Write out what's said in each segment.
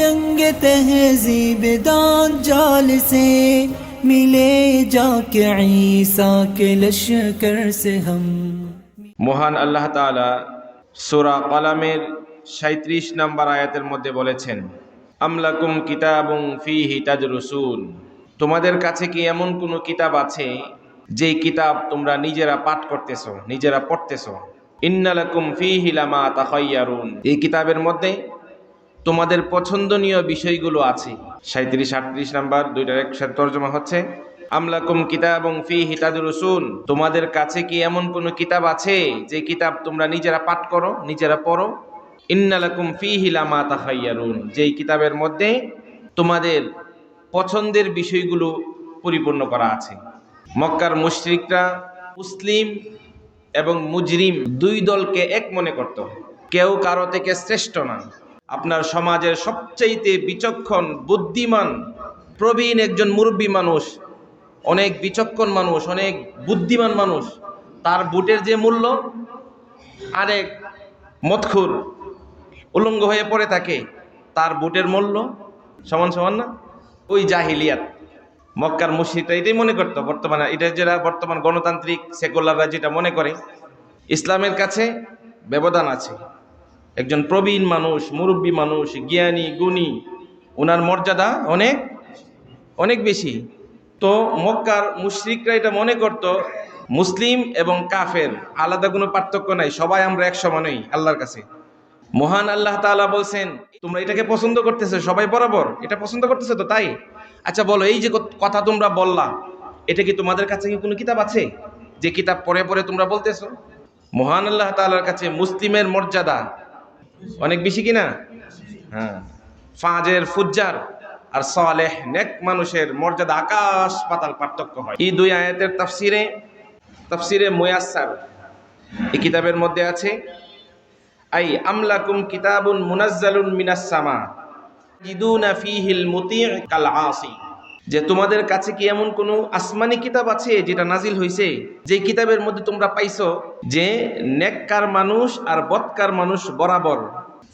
जंग तहजीब दान जाल से मिले जाके ईसा के लश्कर से हम মহান আল্লাহ তাআলা সূরা কলামের সাঁত্রিশ নম্বর আয়াতের মধ্যে বলেছেন আমলাকুম কিতাবুং ফিহি তাদরুসুন তোমাদের কাছে কি এমন কোনো কিতাব আছে যেই কিতাব তোমরা নিজেরা পাঠ করতেছো নিজেরা পড়তেছো ইন্নালাকুম ফিহি লামা তাখাইয়ারুন এই কিতাবের মধ্যে তোমাদের পছন্দনীয় বিষয়গুলো আছে। সাঁত্রিশ আটত্রিশ নাম্বার, দুইটার একসাথে তর্জমা হচ্ছে আমলাকুম কিতাবং ফি হিতাদুরুসুন তোমাদের কাছে কি এমন কোন কিতাব আছে যে কিতাব তোমরা নিজেরা পাঠ করো, নিজেরা পড়ো? ইন্নালাকুম ফি হিলামা তাহাইয়ারুন যেই কিতাবের মধ্যে তোমাদের পছন্দের বিষয়গুলো পরিপূর্ণ করা আছে। মক্কার মুশরিকরা, মুসলিম এবং মুজরিম দুই দলকে এক মনে করত। কেউ কারও থেকে শ্রেষ্ঠ না আপনার সমাজের সবচাইতে বিচক্ষণ, বুদ্ধিমান, প্রবীণ একজন মুরব্বী মানুষ, অনেক বিচক্ষণ মানুষ, অনেক বুদ্ধিমান মানুষ, তার বুটের যে মূল্য আরেক মতখুর উলঙ্গ হয়ে পড়ে থাকে, তার বুটের মূল্য সমান সমান না? ওই জাহিলিয়াত। মক্কার মুশরিকরা এটাই মনে করতো, বর্তমানে এটা যারা বর্তমান গণতান্ত্রিক সেকুলাররা যেটা মনে করে, ইসলামের কাছে ব্যবধান আছে। একজন প্রবীণ মানুষ, মুরব্বী মানুষ, জ্ঞানী, গুণী, ওনার মর্যাদা অনেক অনেক বেশি। তো মক্কার মুশরিকরা এটা মনে করত, মুসলিম এবং কাফের, আলাদা কোনো পার্থক্য নাই, সবাই আমরা এক সমানই আল্লাহর কাছে। মহান আল্লাহ তাআলা বলছেন, তোমরা এটাকে পছন্দ করতেছো, সবাই বরাবর, এটা পছন্দ করতেছো তো তাই? আচ্ছা বলো, এই যে কথা তোমরা বললা, এটা কি তোমাদের কাছে কি কোনো কিতাব আছে? যে কিতাব পড়ে পরে তোমরা বলতেছো? মহান আল্লাহ তাআলার কাছে মুসলিমের মর্যাদা অনেক বেশি কিনা? হ্যাঁ। ফাজের ফুজ্জার আর সালেহ নেক মানুষের মর্যাদা আকাশ পাতাল পার্থক্য হয়। এই দুই আয়াতের তাফসিরে তাফসিরে মুয়াসার এই কিতাবের মধ্যে আছে, আই আমলাকুম কিতাবুন মুনাজ্জালুন মিনাস সামা। জিদুনা ফিহিল মুতি' কাল আসি। যে তোমাদের কাছে কি এমন কোনো আসমানি কিতাব আছে যেটা নাজিল হয়েছে যে কিতাবের মধ্যে তোমরা পাইছো যে নেককার মানুষ আর বৎকার মানুষ বরাবর।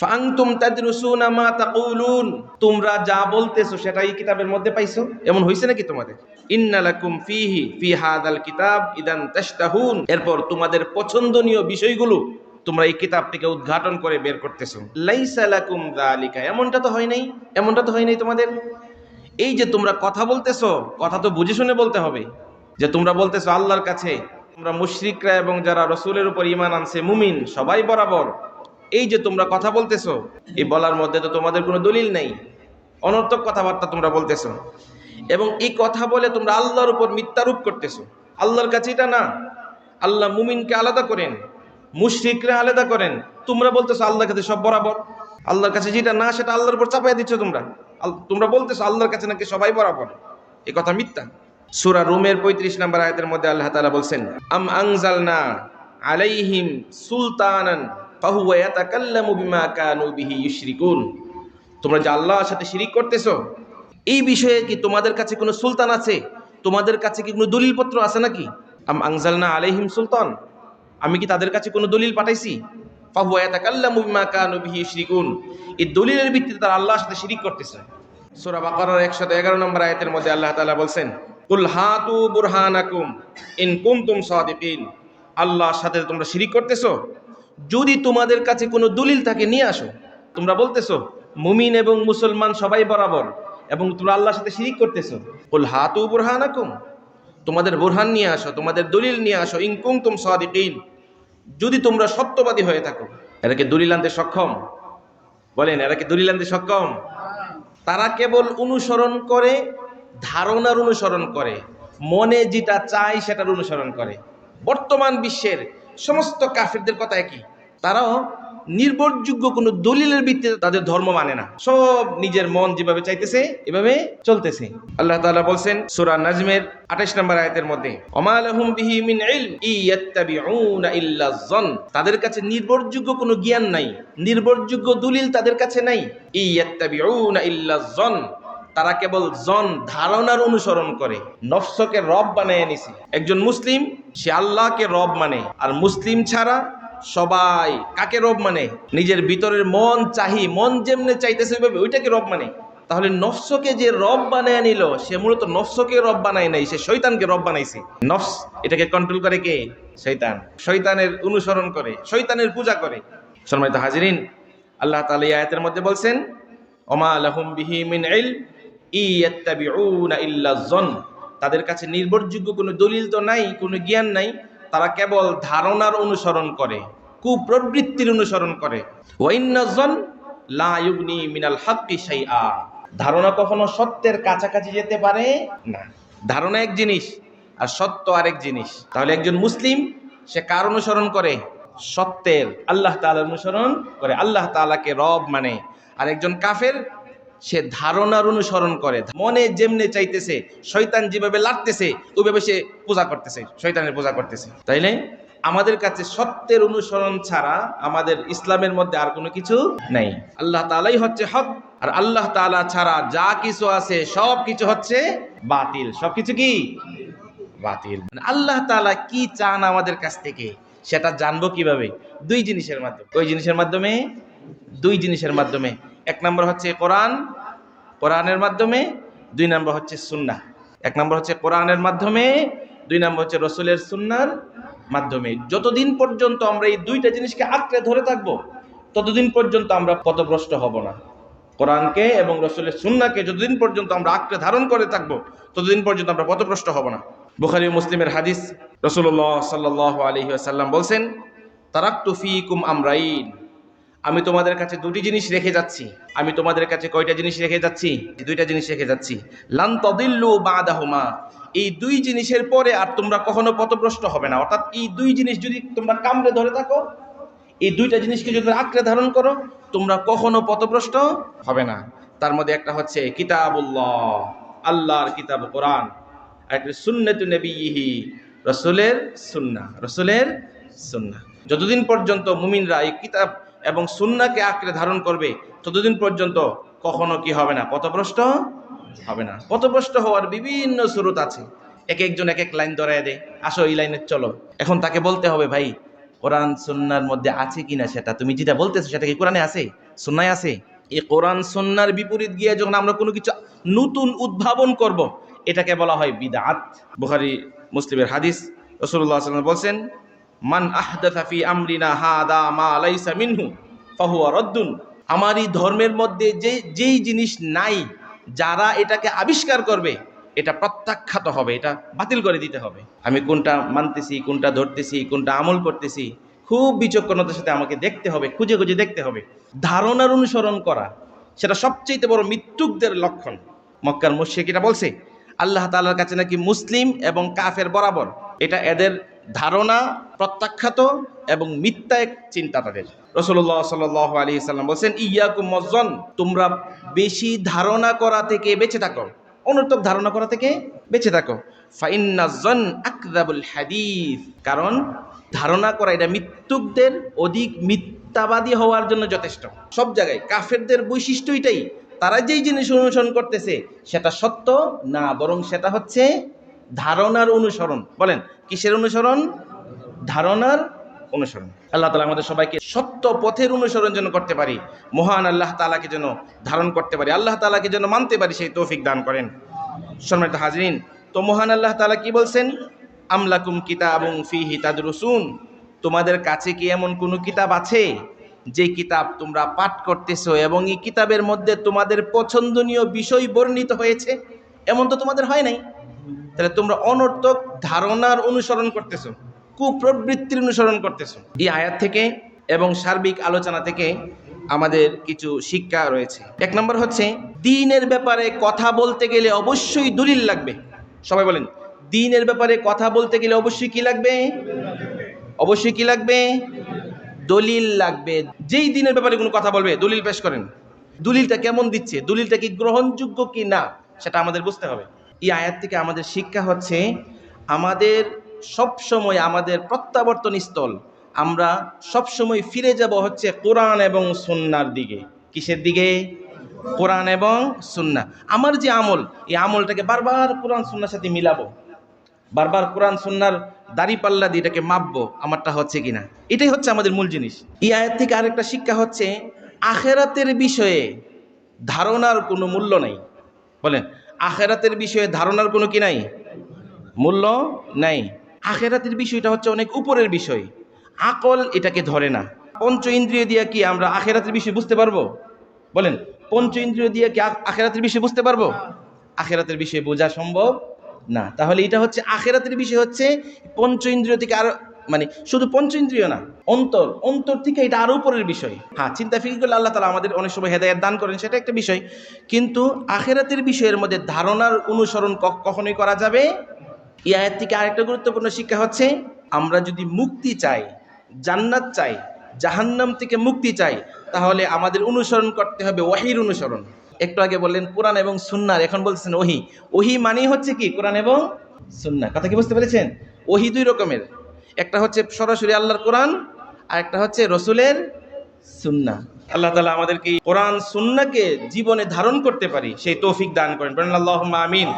ফাংতুম তাদরুসুনা মা তাকুলুন। তোমরা যা বলতেছো সেটা এই কিতাবের মধ্যে পাইছো? এমন হয়েছে নাকি তোমাদের? ইন্নালাকুম ফিহি ফি হাদাল কিতাব ইদান তাশতাহুন। এরপর তোমাদের পছন্দনীয় বিষয়গুলো তোমরা এই কিতাব থেকে উদ্ঘাটন করে বের করতেছো। লাইসা লাকুম যালিকা। এমনটা তো হয় নাই? এমনটা তো হয় নাই তোমাদের? এই যে তোমরা কথা বলতেছো, কথা তো বুঝে শুনে বলতে হবে। যে তোমরা বলতেছো আল্লাহর কাছে, তোমরা মুশরিকরা এবং যারা রসুলের উপর ইমান আনছে, মুমিন, সবাই বরাবর। এই যে তোমরা কথা বলতেছো, এই বলার মধ্যে তো তোমাদের কোনো দলিল নেই। অনর্থক কথাবার্তা তোমরা বলতেছো। এবং এই কথা বলে তোমরা আল্লাহর উপর মিথ্যারূপ করতেছো। আল্লাহর কাছে এটা না। আল্লাহ মুমিনকে আলাদা করেন, মুশরিকরা আলাদা করেন। তোমরা বলতেছো আল্লাহর কাছে সব বরাবর। আল্লাহর কাছে যেটা না, সেটা আল্লাহর উপর চাপাই দিচ্ছ তোমরা। তোমরা বলতেছো আল্লাহর কাছে নাকি সবাই বরাবর? এ কথা মিথ্যা। সূরা রুমের পঁয়ত্রিশ নম্বর আয়াতের মধ্যে আল্লাহ তাআলা বলছেন, আম আনজালনা আলাইহিম সুলতানান তোমরা যে আল্লাহর সাথে শিরিক করতেছো, এই বিষয়ে কি তোমাদের কাছে কোনো সুলতান আছে? তোমাদের কাছে কি কোনো দলিলপত্র আছে নাকি? আম আনজালনা আলাইহিম সুলতান। আমি কি তাদের কাছে কোনো দলিল পাঠাইছি? এই দলিলের ভিত্তিতে তারা সাথে করতেছে। সূরা বাকারার 111 নম্বর মধ্যে আল্লাহ বুরহানাকুম আল্লাহর সাথে তোমরা শিরিক যদি তোমাদের কাছে কোনো দলিল থাকে, নিয়ে আসো। তোমরা বলতেছো, মুমিন এবং মুসলমান সবাই বরাবর এবং তোমরা আল্লাহর সাথে শিরিক করতেছো। কুল হাতু বুরহানাকুম। তোমাদের বুরহান নিয়ে আসো, তোমাদের দলিল নিয়ে আসো। ইন কুনতুম সাদিকিন। যদি তোমরা সত্যবাদী হয়ে থাকো, এরা কি দলিল আনতে সক্ষম? বলেন, এরা কি দলিল আনতে সক্ষম? তারা কেবল অনুসরণ করে, ধারণার অনুসরণ করে, মনে যেটা চায় সেটার অনুসরণ করে। বর্তমান বিশ্বের সমস্ত কাফিরদের কথা একই। তারাও নির্ভরযোগ্য কোনো দলিলের ভিত্তিতে তাদের ধর্ম মানে না। সব নিজের মন যেভাবে চাইতেছে, এভাবে চলতেছে। আল্লাহ তাআলা বলছেন, সূরা নাজমের 28 নম্বর আয়াতের মধ্যে তাদের কাছে নির্ভরযোগ্য কোনো জ্ঞান নাই, নির্ভরযোগ্য দলিল তাদের কাছে নাই। ইয়াত্তাবিউনা ইল্লা তারা কেবল জন ধারণার অনুসরণ করে, নফসকে রব বানিয়ে নিছে। একজন মুসলিম, সে আল্লাহকে রব মানে আর মুসলিম ছাড়া সবাই, কাকে রব মানে? নিজের ভিতরের মন চাহি, মন যেমনে চাইতেছে ওইটাকে রব মানে। তাহলে নফসকে যে রব বানায় নিল, সে মূলত নফসকে রব বানায় নাই, সে শৈতানকে রব বানাইছে। নফস, এটাকে কন্ট্রোল করে কে? শৈতান শৈতানের অনুসরণ করে শৈতানের পূজা করে। সম্মানিত হাজিরিন, আল্লাহ এই আয়াতের মধ্যে বলছেন, ওমা লাহুম বিহি মিন ইল ইয়াত্তাবিউনা ইল্লা জন তাদের কাছে নির্ভরযোগ্য কোনো দলিল তো নাই, কোনো জ্ঞান নাই। তারা কেবল ধারণার অনুসরণ করে, কুপ্রবৃত্তির অনুসরণ করে। ওয়াইন্নাজন মিনাল হাক্কি ধারণা কখনো সত্যের কাছাকাছি যেতে পারে? না। ধারণা এক জিনিস আর সত্য আরেক জিনিস। তাহলে একজন মুসলিম, সে কার অনুসরণ করে? সত্যের। আল্লাহ তাআলার অনুসরণ করে। আল্লাহ তাআলাকে রব মানে। আর একজন কাফের সে ধারণার অনুসরণ করে। মনে যেমনে চাইতেছে, শয়তান যেভাবে লাগতেছে, ওইভাবে সে পূজা করতেছে, শয়তানের পূজা করতেছে। তাই তাইলে আমাদের কাছে সত্যের অনুসরণ ছাড়া আমাদের ইসলামের মধ্যে আর কোনো কিছু নেই। আল্লাহ তাআলাই হচ্ছে হক, আর আল্লাহ তাআলা ছাড়া যা কিছু আছে, সব কিছু হচ্ছে বাতিল। সব কিছু কি? বাতিল। মানে আল্লাহ তাআলা কি চান আমাদের কাছ থেকে, সেটা জানব কীভাবে? দুই জিনিসের মাধ্যমে। ওই জিনিসের মাধ্যমে? দুই জিনিসের মাধ্যমে। এক নম্বর হচ্ছে কোরআন, কোরআনের মাধ্যমে, দুই নম্বর হচ্ছে সুন্না এক নম্বর হচ্ছে কোরআনের মাধ্যমে, দুই নম্বর হচ্ছে রসুলের সুন্নার মাধ্যমে। যতদিন পর্যন্ত আমরা এই দুইটা জিনিসকে আঁকড়ে ধরে থাকব, ততদিন পর্যন্ত আমরা পথভ্রষ্ট হব না। কোরআনকে এবং রসুলের সুন্নাকে যতদিন পর্যন্ত আমরা আঁকড়ে ধারণ করে থাকব, ততদিন পর্যন্ত আমরা পথভ্রষ্ট হব না। বুখারি মুসলিমের হাদিস রসুল্লাহ সাল্লাহ আলহি বলছেন, তারাক্তু ফিকুম আমরাইন। আমি তোমাদের কাছে দুটি জিনিস রেখে যাচ্ছি। আমি তোমাদের কাছে কয়টা জিনিস রেখে যাচ্ছি? দুইটা জিনিস রেখে যাচ্ছি। লান তদিল্লু বাদাহুমা। এই দুই জিনিসের পরে আর তোমরা কখনো পথভ্রষ্ট হবে না। অর্থাৎ এই দুই জিনিস যদি তোমরা কামড়ে ধরে থাকো, এই দুইটা জিনিসকে যদি আঁকড়ে ধারণ করো, তোমরা কখনো পথভ্রষ্ট হবে না। তার মধ্যে একটা হচ্ছে কিতাবুল্লাহ, আল্লাহর কিতাব, কোরআন। একটা সুন্নতু নবীহি, রসুলের সুন্না রসুলের সুন্না যতদিন পর্যন্ত মুমিনরা এই কিতাব এবং সুন্নাকে আঁকড়ে ধারণ করবে ততদিন পর্যন্ত কখনো কি হবে না? পথভ্রষ্ট হবে না। পথভ্রষ্ট হওয়ার বিভিন্ন স্রোত আছে। এক একজন এক এক লাইন ধরায় দেয়। আসো এই লাইনে চলো। এখন তাকে বলতে হবে, ভাই, কোরআন সুন্নার মধ্যে আছে কিনা সেটা? তুমি যেটা বলতেছো সেটা কি কোরআনে আছে? সুন্নায় আছে? এই কোরআন সুন্নার বিপরীত গিয়ে যখন আমরা কোনো কিছু নতুন উদ্ভাবন করব, এটাকে বলা হয় বিদাত বুখারি, মুসলিমের হাদিস। রসুল্লাহ সাল্লাম বলছেন মান আহদাথা ফি আমরিনা হাদা মা লাইসা মিনহু, ফাহুয়া রদ্দুন। আমার এই ধর্মের মধ্যে যে, যেই জিনিস নাই, যারা এটাকে আবিষ্কার করবে, এটা প্রত্যাখ্যাত হবে, এটা বাতিল করে দিতে হবে। আমি কোনটা মানতেছি, কোনটা ধরতেছি, কোনটা আমল করতেছি, খুব বিচক্ষণতার সাথে আমাকে দেখতে হবে, খুঁজে খুঁজে দেখতে হবে। ধারণার অনুসরণ করা, সেটা সবচেয়ে বড় মৃত্যুকদের লক্ষণ। মক্কার মুশিক এটা বলছে, আল্লাহ তাআলার কাছে নাকি মুসলিম এবং কাফের বরাবর, এটা এদের ধারণা, প্রত্যাখ্যাত এবং মিথ্যা এক চিন্তা তাদের রসুল্লাহ সাল আলী সাল্লাম বলছেন ইয়াকুম মজন তোমরা বেশি ধারণা করা থেকে বেঁচে থাকো। অনর্থক ধারণা করা থেকে বেঁচে থাকো। ফাইন্নাজন আকদাবুল হাদিস। কারণ, ধারণা করা এটা মৃত্যুকদের অধিক মিথ্যাবাদী হওয়ার জন্য যথেষ্ট। সব জায়গায় কাফেরদের বৈশিষ্ট্য এটাই। তারা যেই জিনিস অনুসরণ করতেছে, সেটা সত্য না, বরং সেটা হচ্ছে ধারণার অনুসরণ। বলেন, কিসের অনুসরণ? ধারণার অনুসরণ। আল্লাহ তালা আমাদের সবাইকে সত্য পথের অনুসরণ যেন করতে পারি, মহান আল্লাহ তালাকে যেন ধারণ করতে পারি, আল্লাহ তালাকে যেন মানতে পারি, সেই তৌফিক দান করেন। সম্মানিত হাজরিন, তো মহান আল্লাহ তালা কি বলছেন? আমলাকুম কিতাবুং ফিহি তাদরুসুন। তোমাদের কাছে কি এমন কোনো কিতাব আছে? যে কিতাব তোমরা পাঠ করতেছো এবং এই কিতাবের মধ্যে তোমাদের পছন্দনীয় বিষয় বর্ণিত হয়েছে? এমন তো তোমাদের হয় নাই। তাহলে তোমরা অনর্থক ধারণার অনুসরণ করতেছো, কুপ্রবৃত্তির অনুসরণ করতেছো। এই আয়াত থেকে এবং সার্বিক আলোচনা থেকে আমাদের কিছু শিক্ষা রয়েছে। এক নম্বর হচ্ছে, দিনের ব্যাপারে কথা বলতে গেলে অবশ্যই দলিল লাগবে। সবাই বলেন, দিনের ব্যাপারে কথা বলতে গেলে অবশ্যই কি লাগবে? অবশ্যই কি লাগবে? দলিল লাগবে। যেই দিনের ব্যাপারে কোনো কথা বলবে, দলিল পেশ করেন। দলিলটা কেমন দিচ্ছে? দলিলটা কি গ্রহণযোগ্য কি না? সেটা আমাদের বুঝতে হবে। এই আয়াত থেকে আমাদের শিক্ষা হচ্ছে, আমাদের সব সময় আমাদের প্রত্যাবর্তন স্থল, আমরা সব সময় ফিরে যাব হচ্ছে কোরআন এবং সুন্নার দিকে। কিসের দিকে? কোরআন এবং সুন্না। আমার যে আমল, এই আমলটাকে বারবার কোরআন সুন্নার সাথে মিলাবো, বারবার কোরআন সুন্নার দাড়ি পাল্লা দিয়ে এটাকে মাপবো, আমারটা হচ্ছে কিনা? এটাই হচ্ছে আমাদের মূল জিনিস। এই আয়াত থেকে আরেকটা শিক্ষা হচ্ছে, আখেরাতের বিষয়ে ধারণার কোনো মূল্য নেই। বলেন আখেরাতের বিষয়ে ধারণার কোনো কি নাই? মূল্য নাই। আখেরাতের বিষয়টা হচ্ছে অনেক উপরের বিষয়। আকল এটাকে ধরে না। পঞ্চ ইন্দ্রিয় দিয়ে কি আমরা আখেরাতের বিষয় বুঝতে পারব? বলেন, পঞ্চ ইন্দ্রিয় দিয়ে কি আখেরাতের বিষয় বুঝতে পারব? আখেরাতের বিষয়ে বোঝা সম্ভব না। তাহলে এটা হচ্ছে, আখেরাতের বিষয় হচ্ছে পঞ্চ ইন্দ্রিয় থেকে আরও মানে শুধু পঞ্চ ইন্দ্রিয় না, অন্তর অন্তর থেকে এটা আরও উপরের বিষয়। হ্যাঁ চিন্তা ফিকির করলে আল্লাহ তালা আমাদের অনেক সময় হেদায়ত দান করেন, সেটা একটা বিষয়। কিন্তু আখেরাতের বিষয়ের মধ্যে ধারণার অনুসরণ কখনোই করা যাবে? এই থেকে আরেকটা গুরুত্বপূর্ণ শিক্ষা হচ্ছে, আমরা যদি মুক্তি চাই, জান্নাত চাই, জাহান্নাম থেকে মুক্তি চাই, তাহলে আমাদের অনুসরণ করতে হবে ওহির অনুসরণ। একটু আগে বললেন কোরআন এবং সুন্নার, এখন বলছেন ওহি। ওহি মানেই হচ্ছে কি? কোরআন এবং সুন্না কথা কি বুঝতে পেরেছেন? ওহি দুই রকমের। একটা হচ্ছে সরাসরি আল্লাহর কোরআন, আর একটা হচ্ছে রসুলের সুন্না আল্লাহ তালা আমাদেরকে কোরআন সুন্নাকে জীবনে ধারণ করতে পারি, সেই তৌফিক দান করেন। আল্লাহ আমিন।